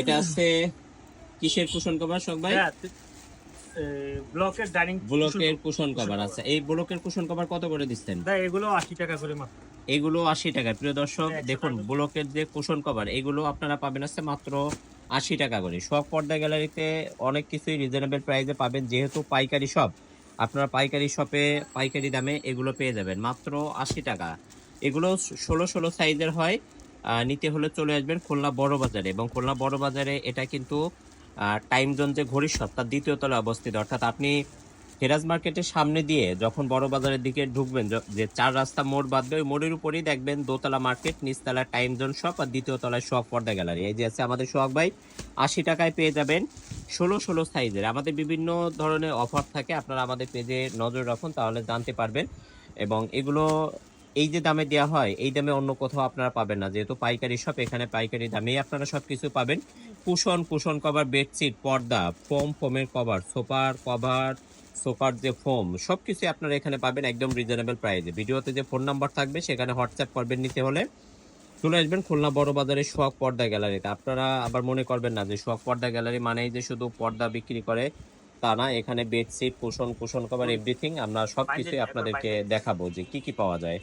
এটা আছে কিসের কুশন কভার শোক ভাই? হ্যাঁ, ব্লকের ডাইনিং ব্লকের কুশন কভার। আছে এই ব্লকের কুশন কভার কত করে দিচ্ছেন? দেয় এগুলো আশি টাকা করে মাত্র। এগুলো আশি টাকা। প্রিয় দর্শক দেখুন ব্লকের যে কুশন কভার এগুলো আপনারা পাবেন আছে মাত্র আশি টাকা করে। সব পর্দা গ্যালারিতে অনেক কিছুই রিজনেবল প্রাইসে পাবেন যেহেতু পাইকারি শপ আপনারা পাইকারি শপে পাইকারি দামে এগুলো পেয়ে যাবেন মাত্র আশি টাকা। এগুলো ষোলো ষোলো সাইজের হয়। নিতে হলে চলে আসবেন খুলনা বড় বাজারে এবং খুলনা বড় বাজারে এটা কিন্তু টাইম জোন যে ঘড়ির শপ তার দ্বিতীয় তলায় অবস্থিত। অর্থাৎ আপনি হেরাজ মার্কেটের সামনে দিয়ে যখন বড় বাজারের দিকে ঢুকবেন, যে চার রাস্তা মোড় বাঁধবে ওই মোড়ের উপরেই দেখবেন দোতলা মার্কেট, নিচতলা টাইম জোন শপ আর দ্বিতীয় তলায় শপ পর্দা গ্যালারি এই যে আছে আমাদের সোহাগ ভাই, আশি টাকায় পেয়ে যাবেন ষোলো ষোলো সাইজের আমাদের বিভিন্ন ধরনের অফার থাকে, আপনারা আমাদের পেজে নজর রাখুন, তাহলে জানতে পারবেন। এবং এগুলো এই যে দামে দেওয়া হয় এই দামে অন্য কোথাও আপনারা পাবেন না। যেহেতু পাইকারি শপ এখানে পাইকারি দামেই আপনারা সব কিছু পাবেন। কুশন কুশন কভার বেডশিট পর্দা ফোম ফোমের কভার সোফার কভার সোফার যে ফোম সব কিছু আপনারা এখানে পাবেন একদম রিজনেবল প্রাইসে ভিডিওতে যে ফোন নাম্বার থাকবে সেখানে হোয়াটসঅ্যাপ করবেন নিতে হলে। চলে আসবেন খুলনা বড় বাজারে সোহাগ পর্দা গ্যালারিতে আপনারা আবার মনে করবেন না যে সোহাগ পর্দা গ্যালারি মানেই যে শুধু পর্দা বিক্রি করে তা না এখানে bedsheet cushion cushion cover everything আমরা সব কিছুই আপনাদেরকে দেখাবো যে কি কি পাওয়া যায়।